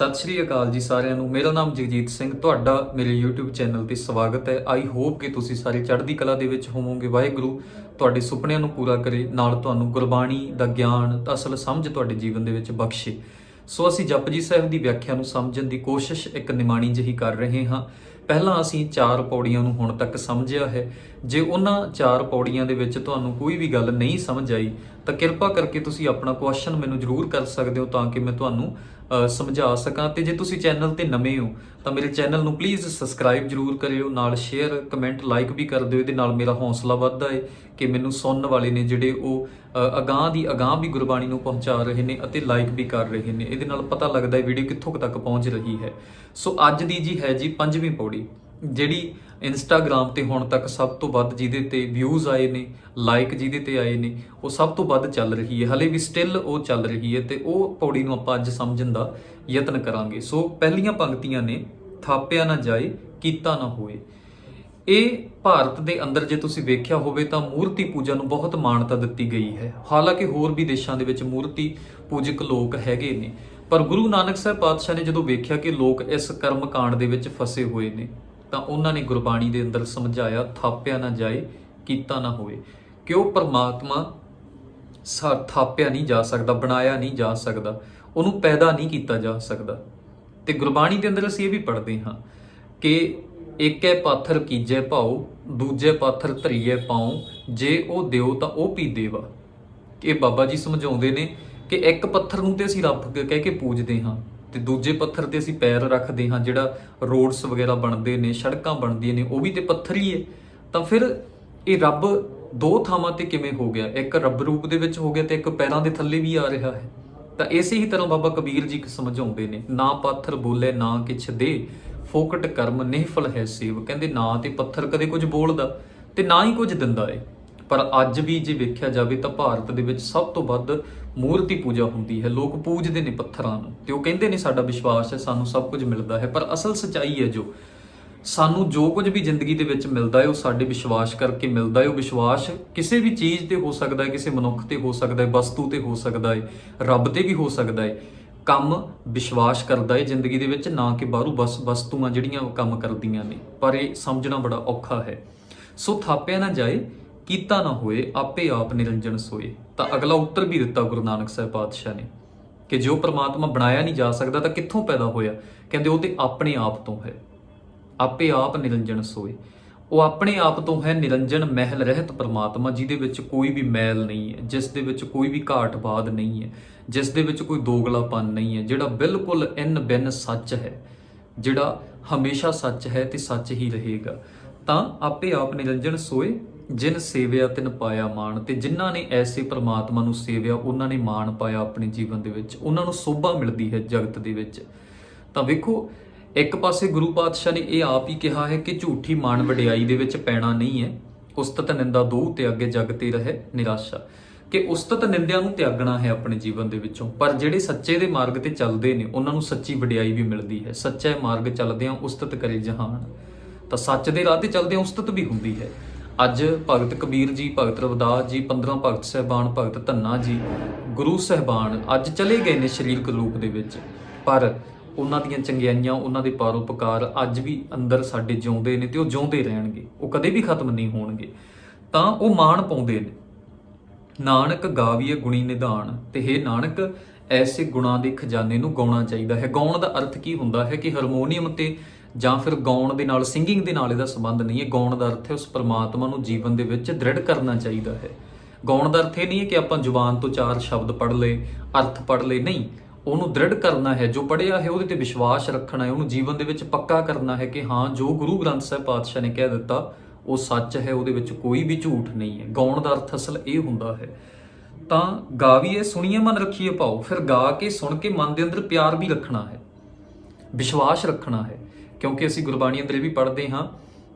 ਸਤਿ ਸ਼੍ਰੀ ਅਕਾਲ ਜੀ ਸਾਰਿਆਂ ਨੂੰ। ਮੇਰਾ ਨਾਮ ਜਗਜੀਤ ਸਿੰਘ, ਤੁਹਾਡਾ ਮੇਰੇ YouTube ਚੈਨਲ ਤੇ ਸਵਾਗਤ ਹੈ। ਆਈ ਹੋਪ ਕਿ ਤੁਸੀਂ ਸਾਰੇ ਚੜ੍ਹਦੀ ਕਲਾ ਦੇ ਵਿੱਚ ਹੋਵੋਗੇ। ਵਾਹਿਗੁਰੂ ਤੁਹਾਡੇ ਸੁਪਨਿਆਂ ਨੂੰ ਪੂਰਾ ਕਰੇ, ਨਾਲ ਤੁਹਾਨੂੰ ਗੁਰਬਾਣੀ ਦਾ ਗਿਆਨ ਤਾਂ ਅਸਲ ਸਮਝ ਤੁਹਾਡੇ ਜੀਵਨ ਦੇ ਵਿੱਚ ਬਖਸ਼ੇ। ਸੋ ਅਸੀਂ ਜਪਜੀ ਸਾਹਿਬ ਦੀ ਵਿਆਖਿਆ ਨੂੰ ਸਮਝਣ ਦੀ ਕੋਸ਼ਿਸ਼ ਇੱਕ ਨਿਮਾਣੀ ਜਿਹੀ ਕਰ ਰਹੇ ਹਾਂ। ਪਹਿਲਾਂ ਅਸੀਂ ਚਾਰ ਪੌੜੀਆਂ ਨੂੰ ਹੁਣ ਤੱਕ ਸਮਝਿਆ ਹੈ। ਜੇ ਉਹਨਾਂ ਚਾਰ ਪੌੜੀਆਂ ਦੇ ਵਿੱਚ ਤੁਹਾਨੂੰ ਕੋਈ ਵੀ ਗੱਲ ਨਹੀਂ ਸਮਝ ਆਈ, ਤਾਂ ਕਿਰਪਾ ਕਰਕੇ ਤੁਸੀਂ ਆਪਣਾ ਕੁਐਸਚਨ ਮੈਨੂੰ ਜ਼ਰੂਰ ਕਰ ਸਕਦੇ ਹੋ ਤਾਂ ਕਿ ਮੈਂ ਤੁਹਾਨੂੰ ਸਮਝਾ ਸਕਾਂ ਤੇ ਜੇ ਤੁਸੀਂ ਚੈਨਲ ਤੇ ਨਵੇਂ ਹੋ ਤਾਂ ਮੇਰੇ ਚੈਨਲ ਨੂੰ ਪਲੀਜ਼ ਸਬਸਕ੍ਰਾਈਬ ਜ਼ਰੂਰ ਕਰਿਓ ਨਾਲ ਸ਼ੇਅਰ ਕਮੈਂਟ ਲਾਈਕ ਵੀ ਕਰ ਦਿਓ ਇਹਦੇ ਨਾਲ ਮੇਰਾ ਹੌਸਲਾ ਵੱਧਦਾ ਹੈ ਕਿ ਮੈਨੂੰ ਸੁਣਨ ਵਾਲੇ ਨੇ ਜਿਹੜੇ ਉਹ ਅ, ਅਗਾਂਹ ਦੀ ਅਗਾਂਹ ਵੀ ਗੁਰਬਾਣੀ ਨੂੰ ਪਹੁੰਚਾ ਰਹੇ ਨੇ ਅਤੇ ਲਾਈਕ ਵੀ ਕਰ ਰਹੇ ਨੇ। ਇਹਦੇ ਨਾਲ ਪਤਾ ਲੱਗਦਾ ਹੈ ਵੀਡੀਓ ਕਿੱਥੋਂ ਕੁ ਤੱਕ ਪਹੁੰਚ ਰਹੀ ਹੈ। ਸੋ ਅੱਜ ਦੀ ਜੀ ਹੈ ਜੀ ਪੰਜਵੀਂ ਪੌੜੀ। ਜਿਹੜੀ ਇੰਸਟਾਗ੍ਰam ਤੇ ਹੁਣ ਤੱਕ ਸਭ ਤੋਂ ਵੱਧ ਜਿਹਦੇ ਤੇ ਵਿਊਜ਼ ਆਏ ਨੇ ਲਾਈਕ ਜਿਹਦੇ ਤੇ ਆਏ ਨੇ, ਉਹ ਸਭ ਤੋਂ ਵੱਧ ਚੱਲ ਰਹੀ ਹੈ। ਹਲੇ ਵੀ ਸਟਿਲ ਉਹ ਚੱਲ ਰਹੀ ਹੈ ਤੇ ਉਹ ਪੌੜੀ ਨੂੰ ਆਪਾਂ ਅੱਜ ਸਮਝਣ ਦਾ ਯਤਨ ਕਰਾਂਗੇ। ਸੋ ਪਹਿਲੀਆਂ ਪੰਕਤੀਆਂ ਨੇ, ਥਾਪਿਆ ਨਾ ਜਾਏ, ਕੀਤਾ ਨਾ ਹੋਏ। ਇਹ ਭਾਰਤ ਦੇ ਅੰਦਰ ਜੇ ਤੁਸੀਂ ਵੇਖਿਆ ਹੋਵੇ ਤਾਂ ਮੂਰਤੀ ਪੂਜਾ ਨੂੰ ਬਹੁਤ ਮਾਨਤਾ ਦਿੱਤੀ ਗਈ ਹੈ। ਹਾਲਾਂਕਿ ਹੋਰ ਵੀ ਦੇਸ਼ਾਂ ਦੇ ਵਿੱਚ ਮੂਰਤੀ ਪੂਜਕ ਲੋਕ ਹੈਗੇ ਨੇ, ਪਰ ਗੁਰੂ ਨਾਨਕ ਸਾਹਿਬ ਪਾਤਸ਼ਾਹ ਨੇ ਜਦੋਂ ਵੇਖਿਆ ਕਿ ਲੋਕ ਇਸ ਕਰਮ ਕਾਂਡ ਦੇ ਵਿੱਚ ਫਸੇ ਹੋਏ ਨੇ ਤਾਂ ਉਹਨਾਂ ਨੇ ਗੁਰਬਾਣੀ ਦੇ ਅੰਦਰ ਸਮਝਾਇਆ, ਥਾਪਿਆ ਨਾ ਜਾਏ, ਕੀਤਾ ਨਾ ਹੋਵੇ। ਕਿ ਉਹ ਪਰਮਾਤਮਾ ਸਾ, ਥਾਪਿਆ ਨਹੀਂ ਜਾ ਸਕਦਾ, ਬਣਾਇਆ ਨਹੀਂ ਜਾ ਸਕਦਾ, ਉਹਨੂੰ ਪੈਦਾ ਨਹੀਂ ਕੀਤਾ ਜਾ ਸਕਦਾ। ਤੇ ਗੁਰਬਾਣੀ ਦੇ ਅੰਦਰ ਅਸੀਂ ਇਹ ਵੀ ਪੜ੍ਹਦੇ ਹਾਂ ਕਿ ਏਕੈ ਪਾਥਰ ਕੀਜੈ ਭਾਉ, ਦੂਜੇ ਪਾਥਰ ਧਰੀਏ ਪਾਉ, ਜੇ ਉਹ ਦਿਓ ਤਾਂ ਉਹ ਪੀ ਦੇਵਾ। ਇਹ ਬਾਬਾ ਜੀ ਸਮਝਾਉਂਦੇ ਨੇ ਕਿ ਇੱਕ ਪੱਥਰ ਨੂੰ ਤੇ ਅਸੀਂ ਰੱਬ ਕਹਿ ਕੇ ਪੂਜਦੇ ਹਾਂ। ਤੇ ਦੂਜੇ ਪੱਥਰ ਤੇ ਅਸੀਂ ਪੈਰ ਰੱਖਦੇ ਹਾਂ, ਜਿਹੜਾ ਰੋਡਸ ਵਗੈਰਾ ਬਣਦੇ ਨੇ, ਸੜਕਾਂ ਬਣਦੀਆਂ ਨੇ, ਉਹ ਵੀ ਤੇ ਪੱਥਰ ਹੀ ਹੈ। ਤਾਂ ਫਿਰ ਇਹ ਰੱਬ ਦੋ ਥਾਵਾਂ ਤੇ ਕਿਵੇਂ ਹੋ ਗਿਆ? ਇੱਕ ਰੱਬ ਰੂਪ ਦੇ ਵਿੱਚ ਹੋ ਗਿਆ ਤੇ ਇੱਕ ਪੈਰਾਂ ਦੇ ਥੱਲੇ ਵੀ ਆ ਰਿਹਾ ਹੈ। ਤਾਂ ਇਸੇ ਹੀ ਤਰ੍ਹਾਂ ਬਾਬਾ ਕਬੀਰ ਜੀ ਸਮਝਾਉਂਦੇ ਨੇ, ਨਾ ਪੱਥਰ ਬੋਲੇ, ਨਾ ਕਿਛ ਦੇ, ਫੋਕਟ ਕਰਮ ਨਿਹਫਲ ਹੈ ਸੇਵ। ਕਹਿੰਦੇ ਨਾ ਤੇ ਪੱਥਰ ਕਦੇ ਕੁਝ ਬੋਲਦਾ ਤੇ ਨਾ ਹੀ ਕੁਝ ਦਿੰਦਾ ਏ। ਪਰ ਅੱਜ ਵੀ ਜੇ ਵੇਖਿਆ ਜਾਵੇ ਤਾਂ ਭਾਰਤ ਦੇ ਵਿੱਚ ਸਭ ਤੋਂ ਵੱਧ ਮੂਰਤੀ ਪੂਜਾ ਹੁੰਦੀ ਹੈ, ਲੋਕ ਪੂਜਦੇ ਨੇ ਪੱਥਰਾਂ ਨੂੰ। ਤੇ ਉਹ ਕਹਿੰਦੇ ਨੇ ਸਾਡਾ ਵਿਸ਼ਵਾਸ ਹੈ, ਸਾਨੂੰ ਸਭ ਕੁਝ ਮਿਲਦਾ ਹੈ, ਪਰ ਅਸਲ ਸਚਾਈ ਹੈ ਜੋ, ਸਾਨੂੰ ਜੋ ਕੁਝ ਵੀ ਜ਼ਿੰਦਗੀ ਦੇ ਵਿੱਚ ਮਿਲਦਾ ਹੈ, ਉਹ ਸਾਡੇ ਵਿਸ਼ਵਾਸ ਕਰਕੇ ਮਿਲਦਾ ਹੈ। ਉਹ ਵਿਸ਼ਵਾਸ ਕਿਸੇ ਵੀ ਚੀਜ਼ ਤੇ ਹੋ ਸਕਦਾ ਹੈ, ਕਿਸੇ ਮਨੁੱਖ ਤੇ ਹੋ ਸਕਦਾ ਹੈ, ਵਸਤੂ ਤੇ ਹੋ ਸਕਦਾ ਹੈ, ਰੱਬ ਤੇ ਵੀ ਹੋ ਸਕਦਾ ਹੈ। ਕੰਮ ਵਿਸ਼ਵਾਸ ਕਰਦਾ ਹੈ ਜ਼ਿੰਦਗੀ ਦੇ ਵਿੱਚ, ਨਾ ਕਿ ਬਾਹਰੋਂ ਬਸ ਵਸਤੂਆਂ ਜਿਹੜੀਆਂ ਉਹ ਕੰਮ ਕਰਦੀਆਂ ਨੇ। ਪਰ ਇਹ ਸਮਝਣਾ ਬੜਾ ਔਖਾ ਹੈ। ਸੋ ਥਾਪਿਆ ਨਾ ਜਾਏ ਕੀਤਾ ਨਾ ਹੋਏ, ਆਪੇ ਆਪ ਨਿਰੰਜਨ ਸੋਏ। ਤਾਂ ਅਗਲਾ ਉੱਤਰ ਵੀ ਦਿੱਤਾ ਗੁਰੂ ਨਾਨਕ ਸਾਹਿਬ ਪਾਤਸ਼ਾਹ ਨੇ ਕਿ ਜੋ ਪ੍ਰਮਾਤਮਾ ਬਣਾਇਆ ਨਹੀਂ ਜਾ ਸਕਦਾ ਤਾਂ ਕਿੱਥੋਂ ਪੈਦਾ ਹੋਇਆ? ਕਹਿੰਦੇ ਉਹ ਤੇ ਆਪਣੇ ਆਪ ਤੋਂ ਹੈ। ਆਪੇ ਆਪ ਨਿਰੰਜਨ ਸੋਏ। ਉਹ ਆਪਣੇ ਆਪ ਤੋਂ ਹੈ ਨਿਰੰਜਨ ਮਹਿਲ ਰਹਿਤ ਪਰਮਾਤਮਾ, ਜਿਹਦੇ ਵਿੱਚ ਕੋਈ ਵੀ ਮੈਲ ਨਹੀਂ ਹੈ, ਜਿਸ ਦੇ ਵਿੱਚ ਕੋਈ ਵੀ ਘਾਟ ਬਾਦ ਨਹੀਂ ਹੈ, ਜਿਸ ਦੇ ਵਿੱਚ ਕੋਈ ਦੋਗਲਾਪਨ ਨਹੀਂ ਹੈ, ਜਿਹੜਾ ਬਿਲਕੁਲ ਇਨ ਬਿਨ ਸੱਚ ਹੈ, ਜਿਹੜਾ ਹਮੇਸ਼ਾ ਸੱਚ ਹੈ ਤੇ ਸੱਚ ਹੀ ਰਹੇਗਾ। ਤਾਂ ਆਪੇ ਆਪ ਨਿਰੰਜਨ ਸੋਏ ਜਿਨ ਸੇਵਿਆ ਤਿਨ ਪਾਇਆ ਮਾਣ, ਤੇ ਜਿਨ੍ਹਾਂ ਨੇ ਐਸੇ ਪ੍ਰਮਾਤਮਾ ਨੂੰ ਸੇਵਿਆ, ਉਹਨਾਂ ਨੇ ਮਾਣ ਪਾਇਆ ਆਪਣੇ ਜੀਵਨ ਦੇ ਵਿੱਚ। ਉਹਨਾਂ ਨੂੰ ਸੋਭਾ ਮਿਲਦੀ ਹੈ ਜਗਤ ਦੇ ਵਿੱਚ। ਤਾਂ ਵੇਖੋ, ਇੱਕ ਪਾਸੇ ਗੁਰੂ ਪਾਤਸ਼ਾਹ ਨੇ ਇਹ ਆਪ ਹੀ ਕਿਹਾ ਹੈ ਕਿ ਝੂਠੀ ਮਾਣ ਵਡਿਆਈ ਦੇ ਵਿੱਚ ਪੈਣਾ ਨਹੀਂ ਹੈ। ਉਸਤਤ ਨਿੰਦਾ ਦੋ ਤੇ ਅੱਗੇ ਜਗ ਤੇ ਰਹੇ ਨਿਰਾਸ਼ਾ। ਕਿ ਉਸਤਤ ਨਿੰਦਿਆਂ ਨੂੰ ਤਿਆਗਣਾ ਹੈ ਆਪਣੇ ਜੀਵਨ ਦੇ ਵਿੱਚੋਂ। ਪਰ ਜਿਹੜੇ ਸੱਚੇ ਦੇ ਮਾਰਗ ਤੇ ਚੱਲਦੇ ਨੇ, ਉਹਨਾਂ ਨੂੰ ਸੱਚੀ ਵਡਿਆਈ ਵੀ ਮਿਲਦੀ ਹੈ। ਸੱਚੇ ਮਾਰਗ ਚੱਲਦਿਆਂ ਉਸਤਤ ਕਰੇ ਜਹਾਨ। ਤਾਂ ਸੱਚ ਦੇ ਰਾਹ ਤੇ ਚੱਲਦਿਆਂ ਉਸਤਤ ਵੀ ਹੁੰਦੀ ਹੈ। ਅੱਜ ਭਗਤ ਕਬੀਰ ਜੀ, ਭਗਤ ਰਵਿਦਾਸ ਜੀ 15 ਭਗਤ ਸਹਿਬਾਨ, ਭਗਤ ਧੰਨਾ ਜੀ, ਗੁਰੂ ਸਹਿਬਾਨ ਅੱਜ ਚਲੇ ਗਏ ਨੇ ਸਰੀਰਕ ਰੂਪ ਦੇ ਵਿੱਚ। ਪਰ ਉਹਨਾਂ ਦੀਆਂ ਚੰਗਿਆਈਆਂ, ਉਹਨਾਂ ਦੇ ਪਰਉਪਕਾਰ ਅੱਜ ਵੀ ਅੰਦਰ ਸਾਡੇ ਜਿਉਂਦੇ ਨੇ ਤੇ ਉਹ ਜਿਉਂਦੇ ਰਹਿਣਗੇ। ਉਹ ਕਦੇ ਵੀ ਖਤਮ ਨਹੀਂ ਹੋਣਗੇ। ਤਾਂ ਉਹ ਮਾਣ ਪਾਉਂਦੇ ਨੇ। ਨਾਨਕ ਗਾਵੀਏ ਗੁਣੀ ਨਿਧਾਨ ਤੇ हे ਨਾਨਕ, ਐਸੇ ਗੁਣਾਂ ਦੇ ਖਜ਼ਾਨੇ ਨੂੰ ਗਾਉਣਾ ਚਾਹੀਦਾ ਹੈ। ਗਾਉਣ ਦਾ ਅਰਥ ਕੀ ਹੁੰਦਾ ਹੈ ਕਿ ਹਾਰਮੋਨੀਅਮ ਤੇ ਜਾਂ ਫਿਰ ਗਾਉਣ ਦੇ ਨਾਲ ਸਿੰਗਿੰਗ ਦੇ ਨਾਲ ਇਹਦਾ ਸੰਬੰਧ ਨਹੀਂ ਹੈ। ਗਾਉਣ ਦਾ ਅਰਥ ਹੈ ਉਸ ਪਰਮਾਤਮਾ ਨੂੰ ਜੀਵਨ ਦੇ ਵਿੱਚ ਦ੍ਰਿੜ ਕਰਨਾ ਚਾਹੀਦਾ ਹੈ। ਗਾਉਣ ਦਾ ਅਰਥ ਇਹ ਨਹੀਂ ਹੈ ਕਿ ਆਪਾਂ ਜ਼ੁਬਾਨ ਤੋਂ ਚਾਰ ਸ਼ਬਦ ਪੜ੍ਹ ਲਏ, ਅਰਥ ਪੜ੍ਹ ਲਏ। ਨਹੀਂ, ਉਹਨੂੰ ਦ੍ਰਿੜ ਕਰਨਾ ਹੈ। ਜੋ ਪੜਿਆ ਹੈ, ਉਹਦੇ ਤੇ ਵਿਸ਼ਵਾਸ ਰੱਖਣਾ ਹੈ। ਉਹਨੂੰ ਜੀਵਨ ਦੇ ਵਿੱਚ ਪੱਕਾ ਕਰਨਾ ਹੈ ਕਿ ਹਾਂ, ਜੋ ਗੁਰੂ ਗ੍ਰੰਥ ਸਾਹਿਬ ਪਾਤਸ਼ਾਹ ਨੇ ਕਹਿ ਦਿੱਤਾ, ਉਹ ਸੱਚ ਹੈ। ਉਹਦੇ ਵਿੱਚ ਕੋਈ ਵੀ ਝੂਠ ਨਹੀਂ ਹੈ। ਗਾਉਣ ਦਾ ਅਰਥ ਅਸਲ ਇਹ ਹੁੰਦਾ ਹੈ। ਤਾਂ ਗਾਵੀਏ, ਸੁਣੀਏ, ਮਨ ਰੱਖੀਏ ਭਾਉ ਫਿਰ ਗਾ ਕੇ, ਸੁਣ ਕੇ ਮਨ ਦੇ ਅੰਦਰ ਪਿਆਰ ਵੀ ਰੱਖਣਾ ਹੈ। ਵਿਸ਼ਵਾਸ ਰੱਖਣਾ ਹੈ। ਕਿਉਂਕਿ ਅਸੀਂ ਗੁਰਬਾਣੀ ਅੰਦਰ ਇਹ ਵੀ ਪੜ੍ਹਦੇ ਹਾਂ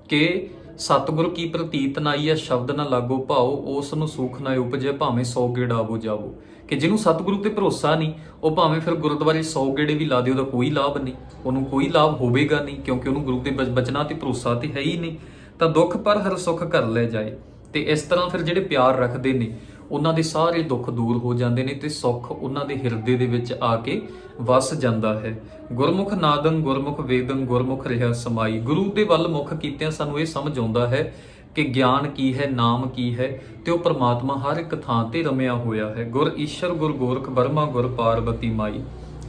ਕਿ ਸਤਿਗੁਰ ਕੀ ਪ੍ਰਤੀਤ ਨਾਈਐ ਸ਼ਬਦ ਨਾ ਲਾਗੋ ਭਾਉ ਉਸ ਨੂੰ ਸੁਖ ਨਾ ਉਪਜੇ, ਭਾਵੇਂ 100 ਗੇੜਾ ਆਵੋ ਜਾਵੋ। ਕਿ ਜਿਹਨੂੰ ਸਤਿਗੁਰੂ ਤੇ ਭਰੋਸਾ ਨਹੀਂ, ਉਹ ਭਾਵੇਂ ਫਿਰ ਗੁਰਦੁਆਰੇ 100 ਗੇੜੇ ਵੀ ਲਾ ਦੇ ਉਹਦਾ ਕੋਈ ਲਾਭ ਨਹੀਂ। ਉਹਨੂੰ ਕੋਈ ਲਾਭ ਹੋਵੇਗਾ ਨਹੀਂ, ਕਿਉਂਕਿ ਉਹਨੂੰ ਗੁਰੂ ਦੇ ਬਚ- ਬਚਨਾਂ ਤੇ ਭਰੋਸਾ ਤੇ ਹੈ ਹੀ ਨਹੀਂ। ਤਾਂ ਦੁੱਖ ਪਰ ਹਰ ਸੁੱਖ ਕਰ ਲੈ ਜਾਏ। ਤੇ ਇਸ ਤਰ੍ਹਾਂ ਫਿਰ ਜਿਹੜੇ ਪਿਆਰ ਰੱਖਦੇ ਨੇ ਉਹਨਾਂ ਦੇ ਸਾਰੇ ਦੁੱਖ ਦੂਰ ਹੋ ਜਾਂਦੇ ਨੇ ਤੇ ਸੁੱਖ ਉਹਨਾਂ ਦੇ ਹਿਰਦੇ ਦੇ ਵਿੱਚ ਆ ਕੇ ਵਸ ਜਾਂਦਾ ਹੈ। ਗੁਰਮੁਖ ਨਾਦੰ ਗੁਰਮੁਖ ਵੇਦੰ ਗੁਰਮੁਖ ਰਿਹਾ ਸਮਾਈ। ਗੁਰੂ ਦੇ ਵੱਲ ਮੁਖ ਕੀਤਿਆਂ ਸਾਨੂੰ ਇਹ ਸਮਝ ਆਉਂਦਾ ਹੈ ਕਿ ਗਿਆਨ ਕੀ ਹੈ, ਨਾਮ ਕੀ ਹੈ ਤੇ ਉਹ ਪ੍ਰਮਾਤਮਾ ਹਰ ਇੱਕ ਥਾਂ ਤੇ ਰਮਿਆ ਹੋਇਆ ਹੈ। ਗੁਰ ਈਸ਼ਰ, ਗੁਰ ਗੋਰਖ ਬਰਮਾ ਗੁਰ ਪਾਰਵਤੀ ਮਾਈ।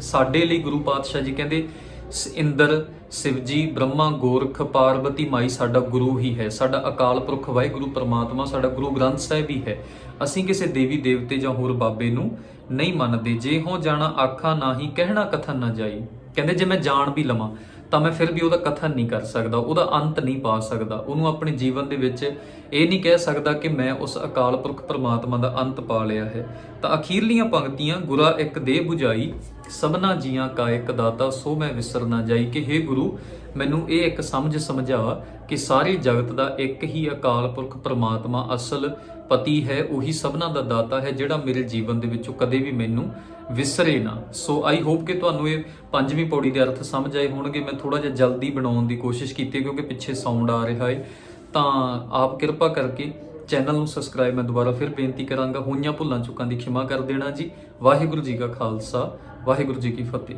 ਸਾਡੇ ਲਈ ਗੁਰੂ ਪਾਤਸ਼ਾਹ ਜੀ ਕਹਿੰਦੇ, ਸ- ਇੰਦਰ, ਸ਼ਿਵਜੀ, ਬ੍ਰਹਮਾ, ਗੋਰਖ ਪਾਰਵਤੀ ਮਾਈ ਸਾਡਾ ਗੁਰੂ ਹੀ ਹੈ। ਸਾਡਾ ਅਕਾਲ ਪੁਰਖ ਵਾਹਿਗੁਰੂ, ਪ੍ਰਮਾਤਮਾ ਸਾਡਾ ਗੁਰੂ ਗ੍ਰੰਥ ਸਾਹਿਬ ਹੀ ਹੈ। ਅਸੀਂ ਕਿਸੇ ਦੇਵੀ ਦੇਵਤੇ ਜਾਂ ਹੋਰ ਬਾਬੇ ਨੂੰ ਨਹੀਂ ਮੰਨਦੇ। ਜੇ ਹੋ ਜਾਣਾ ਆਖਾਂ ਨਾਹੀ ਕਹਿਣਾ ਕਥਨ ਨਾ ਜਾਈ। ਕਹਿੰਦੇ ਜੇ ਮੈਂ ਜਾਣ ਵੀ ਲਵਾਂ, ਤਾਂ ਮੈਂ ਫਿਰ ਵੀ ਉਹਦਾ ਕਥਨ ਨਹੀਂ ਕਰ ਸਕਦਾ, ਉਹਦਾ ਅੰਤ ਨਹੀਂ ਪਾ ਸਕਦਾ। ਉਹਨੂੰ ਆਪਣੇ ਜੀਵਨ ਦੇ ਵਿੱਚ ਇਹ ਨਹੀਂ ਕਹਿ ਸਕਦਾ ਕਿ ਮੈਂ ਉਸ ਅਕਾਲ ਪੁਰਖ ਪਰਮਾਤਮਾ ਦਾ ਅੰਤ ਪਾ ਲਿਆ ਹੈ। ਤਾਂ ਅਖੀਰਲੀਆਂ ਪੰਕਤੀਆਂ, ਗੁਰਾ ਇੱਕ ਦੇ 부ਝਾਈ ਸਭਨਾ ਜੀਆਂ ਕਾ ਇੱਕ ਦਾਤਾ, ਸੋ ਮੈਂ ਵਿਸਰ ਨਾ ਜਾਈ ਕਿ हे ਗੁਰੂ ਮੈਨੂੰ ਇਹ ਇੱਕ ਸਮਝ ਸਮਝਾ ਕਿ ਸਾਰੇ ਜਗਤ ਦਾ ਇੱਕ ਹੀ ਅਕਾਲ ਪੁਰਖ ਪ੍ਰਮਾਤਮਾ ਅਸਲ ਪਤੀ ਹੈ, ਉਹੀ ਸਭਨਾ ਦਾ ਦਾਤਾ ਹੈ, ਜਿਹੜਾ ਮੇਰੇ ਜੀਵਨ ਦੇ ਵਿੱਚੋਂ ਕਦੇ ਵੀ ਮੈਨੂੰ ਵਿਸਰੇ ਨਾ। ਸੋ ਆਈ ਹੋਪ ਕਿ ਤੁਹਾਨੂੰ ਇਹ ਪੰਜਵੀਂ ਪੌੜੀ ਦੇ ਅਰਥ ਸਮਝ ਆਏ ਹੋਣਗੇ। ਮੈਂ ਥੋੜਾ ਜਿਹਾ ਜਲਦੀ ਬਣਾਉਣ ਦੀ ਕੋਸ਼ਿਸ਼ ਕੀਤੀ ਕਿਉਂਕਿ ਪਿੱਛੇ ਸਾਊਂਡ ਆ ਰਿਹਾ ਹੈ। ਤਾਂ ਆਪ ਕਿਰਪਾ ਕਰਕੇ ਚੈਨਲ ਨੂੰ ਸਬਸਕ੍ਰਾਈਬ ਮੈਂ ਦੁਬਾਰਾ ਫਿਰ ਬੇਨਤੀ ਕਰਾਂਗਾ। ਹੋਈਆਂ ਭੁੱਲਾਂ ਚੁੱਕਾਂ ਦੀ ਖਿਮਾ ਕਰ ਦੇਣਾ ਜੀ। ਵਾਹਿਗੁਰੂ ਜੀ ਕਾ ਖਾਲਸਾ, ਵਾਹਿਗੁਰੂ ਜੀ ਕੀ ਫਤਿਹ।